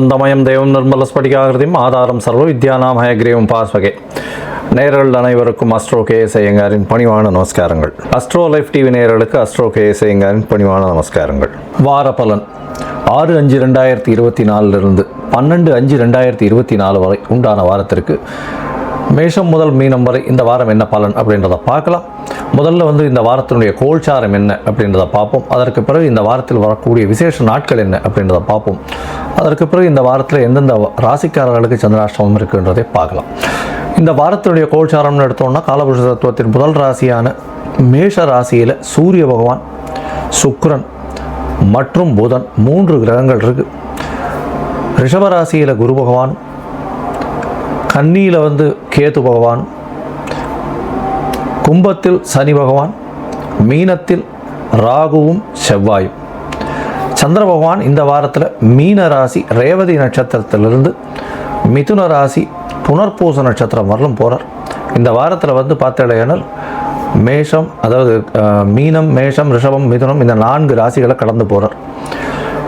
ஆனந்தமயம் தேவம் நிர்மல ஸ்படிகாகிருதியும் ஆதாரம் சர்வ வித்யானாம் ஹயக்ரீவம் பாஸ்வகே. நேரல் அனைவருக்கும் அஸ்ட்ரோ கேஎஸ் ஐயங்காரின் பணிவான நமஸ்காரங்கள். அஸ்ட்ரோ லைஃப் டிவி நேரலுக்கு அஸ்ட்ரோ கேஎஸ் ஐயங்காரின் பணிவான நமஸ்காரங்கள். வார பலன் ஆறு அஞ்சு ரெண்டாயிரத்தி இருபத்தி நாலுலேருந்து பன்னெண்டு அஞ்சு ரெண்டாயிரத்தி இருபத்தி நாலு வரை உண்டான வாரத்திற்கு மேஷம் முதல் மீனம் வரை இந்த வாரம் என்ன பலன் அப்படின்றத பார்க்கலாம். முதல்ல வந்து இந்த வாரத்தினுடைய கோல்சாரம் என்ன அப்படின்றத பார்ப்போம். அதற்கு பிறகு இந்த வாரத்தில் வரக்கூடிய விசேஷ நாட்கள் என்ன அப்படின்றத பார்ப்போம். அதற்கு பிறகு இந்த வாரத்தில் எந்தெந்த ராசிக்காரர்களுக்கு சந்திராஷ்டமம் இருக்குன்றதை பார்க்கலாம். இந்த வாரத்தினுடைய கோல்சாரம்னு எடுத்தோம்னா காலபுருஷ தத்துவத்தின் முதல் ராசியான மேஷ ராசியில் சூரிய பகவான் சுக்ரன் மற்றும் புதன் மூன்று கிரகங்கள் இருக்குது ரிஷபராசியில் குரு பகவான் கன்னியில் வந்து கேது பகவான் கும்பத்தில் சனி பகவான் மீனத்தில் ராகுவும் செவ்வாயும். சந்திர பகவான் இந்த வாரத்தில் மீன ராசி ரேவதி நட்சத்திரத்திலிருந்து மிதுன ராசி புனர்பூச நட்சத்திரம் வரலும் போகிறார் இந்த வாரத்தில் வந்து பார்த்தலையானால் மேஷம் அதாவது மீனம் மேஷம் ரிஷபம் மிதுனம் இந்த நான்கு ராசிகளை கடந்து போகிறார்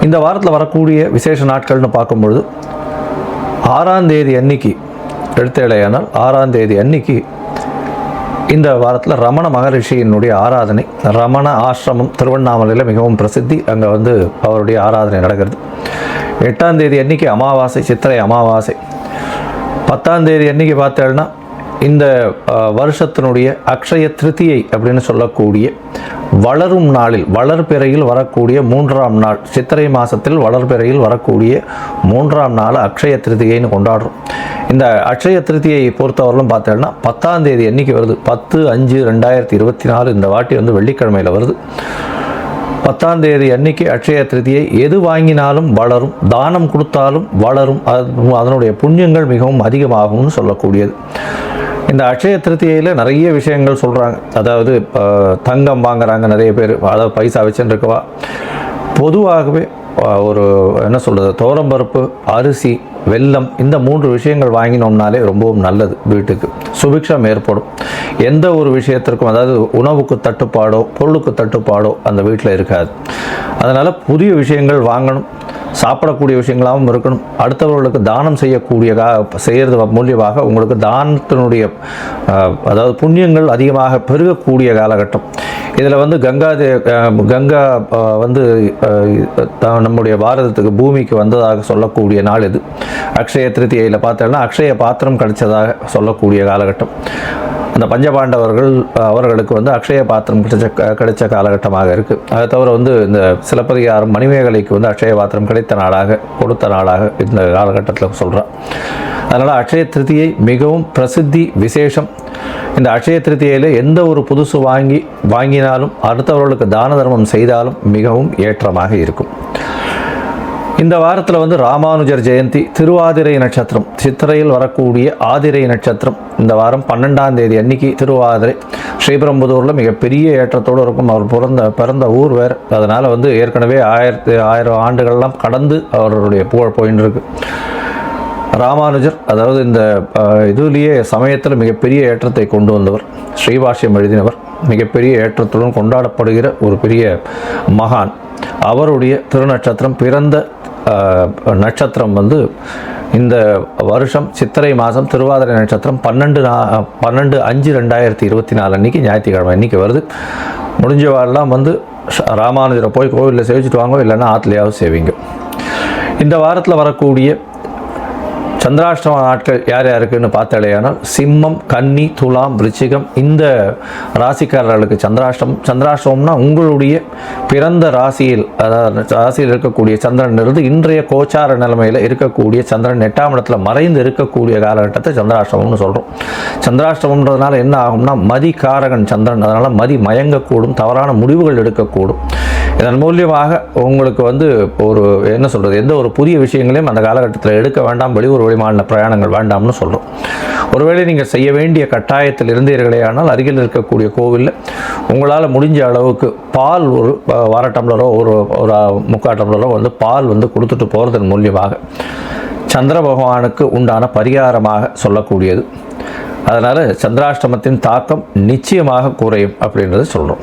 இந்த வாரத்தில் வரக்கூடிய விசேஷ நாட்கள்னு பார்க்கும்பொழுது ஆறாம் தேதி அன்னைக்கு எடுத்தேடையானால் ஆறாம் தேதி அன்னைக்கு இந்த வாரத்தில் ரமண மகரிஷியினுடைய ஆராதனை ரமண ஆசிரமம் திருவண்ணாமலையில் மிகவும் பிரசித்தி. அங்கே வந்து அவருடைய ஆராதனை நடக்கிறது. எட்டாம் தேதி அன்னைக்கு அமாவாசை சித்திரை அமாவாசை. பத்தாம் தேதி அன்னைக்கு பார்த்தேன்னா இந்த வருஷத்தினுடைய அக்ஷய திருத்தியை அப்படின்னு சொல்லக்கூடிய வளரும் நாளில் வளர்பிறையில் வரக்கூடிய மூன்றாம் நாள் சித்திரை மாதத்தில் வளர்பிறையில் வரக்கூடிய மூன்றாம் நாள் அக்ஷய திருத்தியைன்னு கொண்டாடுறோம். இந்த அக்ஷய திருத்தியை பொறுத்தவரையிலும் பார்த்தோம்னா பத்தாம் தேதி என்றைக்கு வருது? பத்து அஞ்சு ரெண்டாயிரத்தி இருபத்தி நாலு இந்த வாட்டி வந்து வெள்ளிக்கிழமையில் வருது. பத்தாம் தேதி அன்னைக்கு அக்ஷய திருதியை எது வாங்கினாலும் வளரும் தானம் கொடுத்தாலும் வளரும் அது- அதனுடைய புண்ணியங்கள் மிகவும் அதிகமாகும்னு சொல்லக்கூடியது. இந்த அட்சய திருத்தியையில் நிறைய விஷயங்கள் சொல்கிறாங்க அதாவது தங்கம் வாங்குறாங்க நிறைய பேர். அதாவது பைசா வச்சுன்னு இருக்கவா பொதுவாகவே ஒரு என்ன சொல்கிறது தோரம்பருப்பு அரிசி வெல்லம் இந்த மூன்று விஷயங்கள் வாங்கினோம்னாலே ரொம்பவும் நல்லது வீட்டுக்கு. சுபிக்ஷம் ஏற்படும். எந்த ஒரு விஷயத்திற்கும் அதாவது உணவுக்கு தட்டுப்பாடோ பொருளுக்கு தட்டுப்பாடோ அந்த வீட்டில் இருக்காது. அதனால் புதிய விஷயங்கள் வாங்கணும். சாப்பிடக்கூடிய விஷயங்களாகவும் இருக்கணும். அடுத்தவர்களுக்கு தானம் செய்யக்கூடிய கா செய்கிறது மூலியமாக உங்களுக்கு தானத்தினுடைய அதாவது புண்ணியங்கள் அதிகமாக பெருகக்கூடிய காலகட்டம். இதில் வந்து கங்கா தே கங்கா வந்து நம்முடைய பாரதத்துக்கு பூமிக்கு வந்ததாக சொல்லக்கூடிய நாள் இது. அக்ஷய திருத்தியையில் பார்த்தோம்னா அக்ஷய பாத்திரம் கிடைச்சதாக சொல்லக்கூடிய காலகட்டம். அந்த பஞ்சபாண்டவர்கள் அவர்களுக்கு வந்து அக்ஷய பாத்திரம் கிடைச்ச க- கிடைச்ச காலகட்டமாக இருக்குது அதை தவிர வந்து இந்த சிலப்பதிகாரம் மணிமேகலைக்கு வந்து அக்ஷய பாத்திரம் கிடைத்த நாளாக கொடுத்த நாளாக இந்த காலகட்டத்தில் சொல்கிறேன் அதனால் அக்ஷய திருத்தியை மிகவும் பிரசித்தி விசேஷம். இந்த அக்ஷய திருத்தியில் எந்த ஒரு புதுசு வாங்கி வாங்கினாலும் அடுத்தவர்களுக்கு தான தர்மம் செய்தாலும் மிகவும் ஏற்றமாக இருக்கும். இந்த வாரத்தில் வந்து ராமானுஜர் ஜெயந்தி திருவாதிரை நட்சத்திரம் சித்திரையில் வரக்கூடிய ஆதிரை நட்சத்திரம் இந்த வாரம் பன்னெண்டாம் தேதி அன்னைக்கு திருவாதிரை ஸ்ரீபெரும்புதூரில் மிகப்பெரிய ஏற்றத்தோடு இருக்கும். அவர் பிறந்த பிறந்த ஊர் வேறு. அதனால் வந்து ஏற்கனவே ஆயிரத்தி ஆயிரம் ஆண்டுகள்லாம் கடந்து அவருடைய புகழ் போயின்னு இருக்கு ராமானுஜர் அதாவது இந்த இதுலேயே சமயத்தில் மிகப்பெரிய ஏற்றத்தை கொண்டு வந்தவர். ஸ்ரீபாஷ்யம் எழுதினவர். மிகப்பெரிய ஏற்றத்துடன் கொண்டாடப்படுகிற ஒரு பெரிய மகான். அவருடைய திருநட்சத்திரம் பிறந்த நட்சத்திரம் வந்து இந்த வருஷம் சித்திரை மாதம் திருவாதிரை நட்சத்திரம் பன்னெண்டு நா பன்னெண்டு அஞ்சு ரெண்டாயிரத்தி இருபத்தி நாலு அன்றைக்கி ஞாயிற்றுக்கிழமை அன்றைக்கி வருது. முடிஞ்சவாரெல்லாம் வந்து ராமானுஜரை போய் கோவிலில் சேவிச்சுட்டு வாங்க இல்லைன்னா ஆற்றுலையாவது சேவிங்க. இந்த வாரத்தில் வரக்கூடிய சந்திராஷ்டம நாட்கள் யார் யாருக்குன்னு பார்த்தாலேயானால் சிம்மம் கன்னி துலாம் விருச்சிகம் இந்த ராசிக்காரர்களுக்கு சந்திராஷ்டம் சந்திராஷ்டமம்னா உங்களுடைய பிறந்த ராசியில் அதாவது ராசியில் இருக்கக்கூடிய சந்திரன் இருந்து இன்றைய கோச்சார நிலைமையில் இருக்கக்கூடிய சந்திரன் எட்டாம் இடத்துல மறைந்து இருக்கக்கூடிய காலகட்டத்தை சந்திராஷ்டமம்னு சொல்கிறோம் சந்திராஷ்டமம்ன்றதுனால என்ன ஆகும்னா மதி காரகன் சந்திரன் அதனால் மதி மயங்கக்கூடும் தவறான முடிவுகள் எடுக்கக்கூடும். இதன் மூலியமாக உங்களுக்கு வந்து ஒரு என்ன சொல்கிறது எந்த ஒரு புதிய விஷயங்களையும் அந்த காலகட்டத்தில் எடுக்க வேண்டாம் வெளியூர் வெளிமாநில பிரயாணங்கள் வேண்டாம்னு சொல்கிறோம் ஒருவேளை நீங்கள் செய்ய வேண்டிய கட்டாயத்தில் இருந்தீர்களே ஆனால் அருகில் இருக்கக்கூடிய கோவிலில் உங்களால் முடிஞ்ச அளவுக்கு பால் ஒரு வார டம்ளரோ ஒரு ஒரு முக்கால் டம்ளரோ வந்து பால் வந்து கொடுத்துட்டு போகிறதன் மூலியமாக சந்திர பகவானுக்கு உண்டான பரிகாரமாக சொல்லக்கூடியது. அதனால் சந்திராஷ்டமத்தின் தாக்கம் நிச்சயமாக குறையும் அப்படின்றத சொல்கிறோம்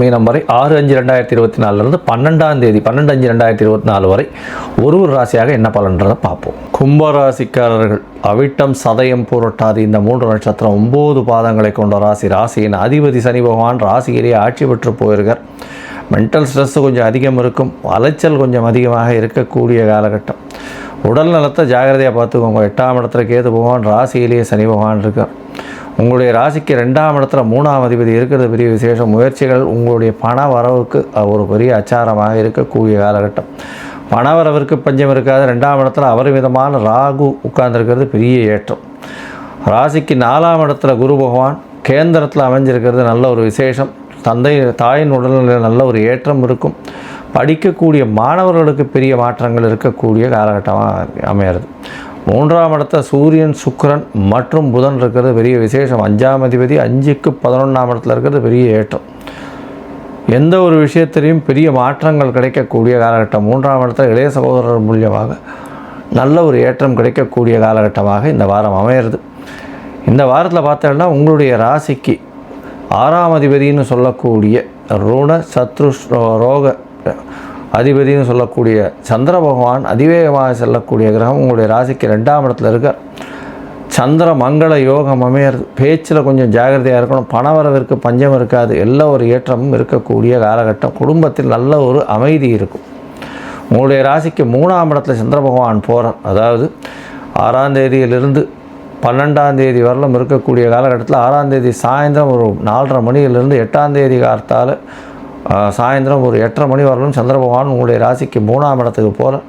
மீனம் வரை ஆறு அஞ்சு ரெண்டாயிரத்தி இருபத்தி நாலுலேருந்து பன்னெண்டாம் தேதி பன்னெண்டு அஞ்சு ரெண்டாயிரத்தி இருபத்தி நாலு வரை ஒரு ஒரு ராசியாக என்ன பலன்றதை பார்ப்போம். கும்பராசிக்காரர்கள் அவிட்டம் சதயம் புரட்டாதி இந்த மூன்று நட்சத்திரம் ஒம்பது பாதங்களை கொண்ட ராசி. ராசியின் அதிபதி சனி பகவான் ராசியிலேயே ஆட்சி பெற்று போயிருக்கார். மென்டல் ஸ்ட்ரெஸ் கொஞ்சம் அதிகம் இருக்கும். அலைச்சல் கொஞ்சம் அதிகமாக இருக்கக்கூடிய காலகட்டம். உடல் நலத்தை ஜாகிரதையாக பார்த்துக்கோங்க. எட்டாம் இடத்துல கேது பகவான் ராசியிலேயே சனி பகவான் இருக்கார். உங்களுடைய ராசிக்கு ரெண்டாம் இடத்துல மூணாம் அதிபதி இருக்கிறது பெரிய விசேஷம். முயற்சிகள் உங்களுடைய பண வரவுக்கு ஒரு பெரிய அச்சாரமாக இருக்கக்கூடிய காலகட்டம். பண வரவிற்கு பஞ்சம் இருக்காது. ரெண்டாம் இடத்துல அபரிமிதமான ராகு உட்கார்ந்துருக்கிறது பெரிய ஏற்றம். ராசிக்கு நாலாம் இடத்துல குரு பகவான் கேந்திரத்தில் அமைஞ்சிருக்கிறது நல்ல ஒரு விசேஷம். தந்தை தாயின் உடல்நிலையில் நல்ல ஒரு ஏற்றம் இருக்கும். படிக்கக்கூடிய மாணவர்களுக்கு பெரிய மாற்றங்கள் இருக்கக்கூடிய காலகட்டமாக அமையிறது. மூன்றாம் இடத்த சூரியன் சுக்கரன் மற்றும் புதன் இருக்கிறது பெரிய விசேஷம். அஞ்சாம் அதிபதி அஞ்சுக்கு பதினொன்றாம் இடத்துல இருக்கிறது பெரிய ஏற்றம். எந்த ஒரு விஷயத்திலையும் பெரிய மாற்றங்கள் கிடைக்கக்கூடிய காலகட்டம். மூன்றாம் இடத்துல இளைய சகோதரர் மூலியமாக நல்ல ஒரு ஏற்றம் கிடைக்கக்கூடிய காலகட்டமாக இந்த வாரம் அமையிறது. இந்த வாரத்தில் பார்த்தோம்னா உங்களுடைய ராசிக்கு ஆறாம் அதிபதினு சொல்லக்கூடிய ருண சத்ரு ரோக அதிபதினு சொல்லக்கூடிய சந்திர பகவான் அதிவேகமாக செல்லக்கூடிய கிரகம் உங்களுடைய ராசிக்கு ரெண்டாம் இடத்துல இருக்கார் சந்திர மங்கள யோகம் அமையிறது பேச்சில் கொஞ்சம் ஜாகிரதையாக இருக்கணும். பண வரவிற்கு பஞ்சம் இருக்காது. எல்லா ஒரு ஏற்றமும் இருக்கக்கூடிய காலகட்டம். குடும்பத்தில் நல்ல ஒரு அமைதி இருக்கும். உங்களுடைய ராசிக்கு மூணாம் இடத்துல சந்திர பகவான் போகிறார் அதாவது ஆறாம் தேதியிலிருந்து பன்னெண்டாம் தேதி வரலும் இருக்கக்கூடிய காலகட்டத்தில் ஆறாம் தேதி சாயந்தரம் ஒரு நாலரை மணியிலிருந்து எட்டாம் தேதி கார்த்தால் சாயந்தரம் ஒரு எட்டரை மணி வரலும் சந்திர பகவான் உங்களுடைய ராசிக்கு மூணாம் இடத்துக்கு போகிற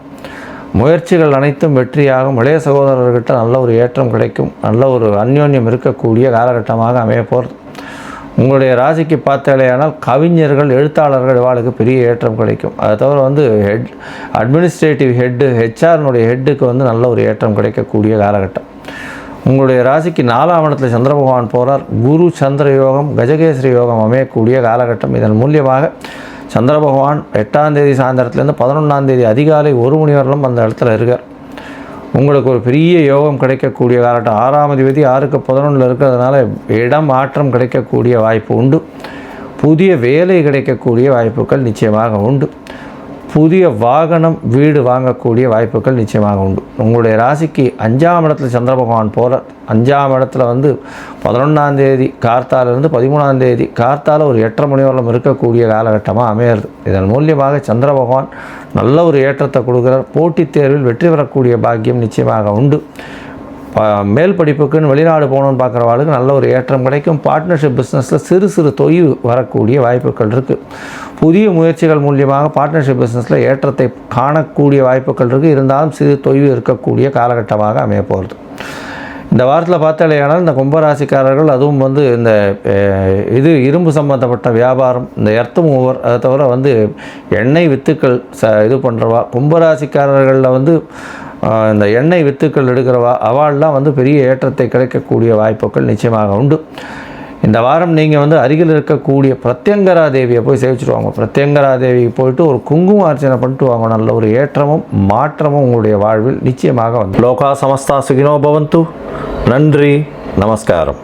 முயற்சிகள் அனைத்தும் வெற்றியாகும். இளைய சகோதரர்கிட்ட நல்ல ஒரு ஏற்றம் கிடைக்கும். நல்ல ஒரு அந்யோன்யம் இருக்கக்கூடிய காலகட்டமாக அமைய போகிறது உங்களுடைய ராசிக்கு பார்த்தாலேயானால் கவிஞர்கள் எழுத்தாளர்கள் இவாளுக்கு பெரிய ஏற்றம் கிடைக்கும். அதை தவிர வந்து ஹெட் அட்மினிஸ்ட்ரேட்டிவ் ஹெட்டு ஹெச்ஆர்னுடைய ஹெட்டுக்கு வந்து நல்ல ஒரு ஏற்றம் கிடைக்கக்கூடிய காலகட்டம். உங்களுடைய ராசிக்கு நாலாவணத்தில் சந்திர பகவான் போகிறார் குரு சந்திர யோகம் கஜகேசரி யோகம் அமையக்கூடிய காலகட்டம். இதன் மூலியமாக சந்திர பகவான் எட்டாம் தேதி சாயந்தரத்துலேருந்து பதினொன்றாம் தேதி அதிகாலை ஒரு மணி வரலும் அந்த இடத்துல இருக்கார். உங்களுக்கு ஒரு பெரிய யோகம் கிடைக்கக்கூடிய காலகட்டம். ஆறாம் அதிபதி ஆறுக்கு பதினொன்றில் இருக்கிறதுனால இடம் மாற்றம் கிடைக்கக்கூடிய வாய்ப்பு உண்டு. புதிய வேலை கிடைக்கக்கூடிய வாய்ப்புகள் நிச்சயமாக உண்டு. புதிய வாகனம் வீடு வாங்கக்கூடிய வாய்ப்புகள் நிச்சயமாக உண்டு. உங்களுடைய ராசிக்கு அஞ்சாம் இடத்துல சந்திர பகவான் போகிறார் அஞ்சாம் இடத்துல வந்து பதினொன்றாம் தேதி கார்த்தாலேருந்து பதிமூணாம் தேதி கார்த்தால ஒரு எட்டரை மணி வரலாம் இருக்கக்கூடிய காலகட்டமாக அமையிறது. இதன் மூலியமாக சந்திர பகவான் நல்ல ஒரு ஏற்றத்தை கொடுக்குறார். போட்டித் தேர்வில் வெற்றி பெறக்கூடிய பாக்கியம் நிச்சயமாக உண்டு. மேல் படிப்புக்குன்னு வெளிநாடு போகணுன்னு பார்க்குறவாளுக்கு நல்ல ஒரு ஏற்றம் கிடைக்கும். பார்ட்னர்ஷிப் பிஸ்னஸில் சிறு சிறு தொய்வு வரக்கூடிய வாய்ப்புகள் இருக்குது புதிய முயற்சிகள் மூலியமாக பார்ட்னர்ஷிப் பிஸ்னஸில் ஏற்றத்தை காணக்கூடிய வாய்ப்புகள் இருக்குது இருந்தாலும் சிறு தொய்வு இருக்கக்கூடிய காலகட்டமாக அமைய போகிறது இந்த வாரத்தில் பார்த்தாலேயானால் இந்த கும்பராசிக்காரர்கள் அதுவும் வந்து இந்த இது இரும்பு சம்மந்தப்பட்ட வியாபாரம் இந்த எர்த்து மூவர் அதை தவிர வந்து எண்ணெய் வித்துக்கள் ச இது பண்ணுறவா கும்பராசிக்காரர்களில் வந்து இந்த எண்ணெய் வித்துக்கள் எடுக்கிறவா அவாள்லாம் வந்து பெரிய ஏற்றத்தை கிடைக்கக்கூடிய வாய்ப்புகள் நிச்சயமாக உண்டு. இந்த வாரம் நீங்கள் வந்து அருகில் இருக்கக்கூடிய பிரத்யங்கரா தேவியை போய் சேவிச்சுட்டு வாங்க பிரத்யங்கரா தேவிக்கு போயிட்டு ஒரு குங்கும அர்ச்சனை பண்ணிட்டு வாங்க. நல்ல ஒரு ஏற்றமும் மாற்றமும் உங்களுடைய வாழ்வில் நிச்சயமாக வந்து. லோகா சமஸ்தா சுகினோ பவந்து. நன்றி நமஸ்காரம்.